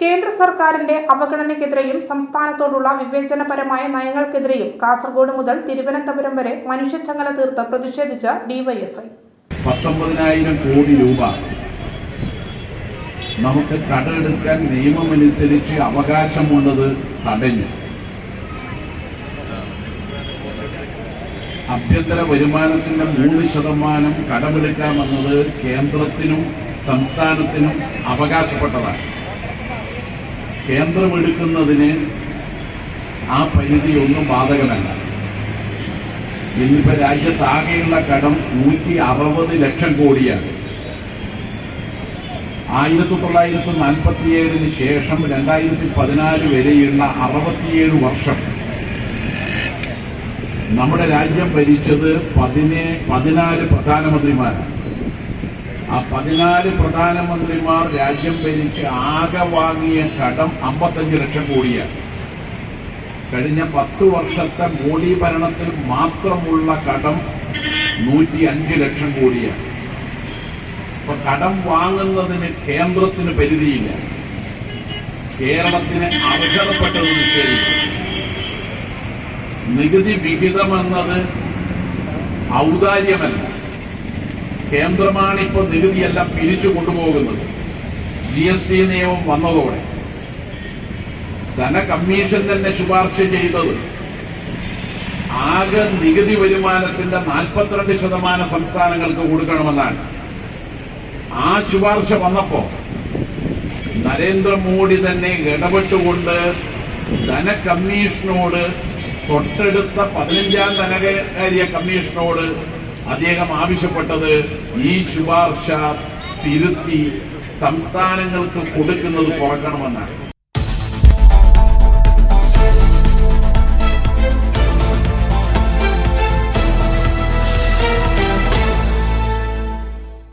കേന്ദ്ര സർക്കാരിന്റെ അവഗണനയ്ക്കെതിരെയും സംസ്ഥാനത്തോടുള്ള വിവേചനപരമായ നയങ്ങൾക്കെതിരെയും കാസർഗോഡ് മുതൽ തിരുവനന്തപുരം വരെ മനുഷ്യച്ചങ്ങല തീർത്ത് പ്രതിഷേധിച്ച ഡിവൈഎഫ്ഐ. പത്തൊമ്പതിനായിരം കോടി രൂപ. നമുക്ക് കടമെടുക്കാൻ നിയമമനുസരിച്ച് അവകാശമുള്ളത് തടഞ്ഞു. ആഭ്യന്തര വരുമാനത്തിന്റെ മൂന്ന് ശതമാനം കടമെടുക്കാമെന്നത് കേന്ദ്രത്തിനും സംസ്ഥാനത്തിനും അവകാശപ്പെട്ടതാണ്. കേന്ദ്രമെടുക്കുന്നതിന് ആ പരിധി ഒന്നും ബാധകമല്ല. ഇന്നിപ്പോ രാജ്യത്താകെയുള്ള കടം നൂറ്റി അറുപത് ലക്ഷം കോടിയാണ്. ആയിരത്തി തൊള്ളായിരത്തി നാൽപ്പത്തിയേഴിന് ശേഷം രണ്ടായിരത്തി പതിനാല് വരെയുള്ള അറുപത്തിയേഴ് വർഷം നമ്മുടെ രാജ്യം ഭരിച്ചത് പതിനേ പതിനാല് പ്രധാനമന്ത്രിമാരാണ്. ആ പതിനാല് പ്രധാനമന്ത്രിമാർ രാജ്യം ഭരിച്ച് ആകെ വാങ്ങിയ കടം അമ്പത്തഞ്ച് ലക്ഷം കോടിയാണ്. കഴിഞ്ഞ പത്ത് വർഷത്തെ മോഡി ഭരണത്തിൽ മാത്രമുള്ള കടം നൂറ്റി അഞ്ച് ലക്ഷം കോടിയാണ്. അപ്പൊ കടം വാങ്ങുന്നതിന് കേന്ദ്രത്തിന് പരിധിയില്ല. കേരളത്തിന് അർഹതപ്പെട്ടത് നിഷേധിക്കും നികുതി വിഹിതമെന്നത് ഔദാര്യമല്ല. കേന്ദ്രമാണ് ഇപ്പോൾ നികുതിയെല്ലാം പിരിച്ചു കൊണ്ടുപോകുന്നത്. ജി എസ് ടി നിയമം വന്നതോടെ. ധനകമ്മീഷൻ തന്നെ ശുപാർശ ചെയ്തത്. ആകെ നികുതി വരുമാനത്തിന്റെ നാൽപ്പത്തിരണ്ട് ശതമാനം സംസ്ഥാനങ്ങൾക്ക് കൊടുക്കണമെന്നാണ്. ആ ശുപാർശ വന്നപ്പോ നരേന്ദ്രമോദി തന്നെ ഇടപെട്ടുകൊണ്ട് ധനകമ്മീഷനോട് തൊട്ടടുത്ത പതിനഞ്ചാം ധനകാര്യ കമ്മീഷനോട് അദ്ദേഹം ആവശ്യപ്പെട്ടത് ഈ ശുപാർശ തിരുത്തി സംസ്ഥാനങ്ങൾക്ക് കൊടുക്കുന്നത് കുറക്കണമെന്നാണ്.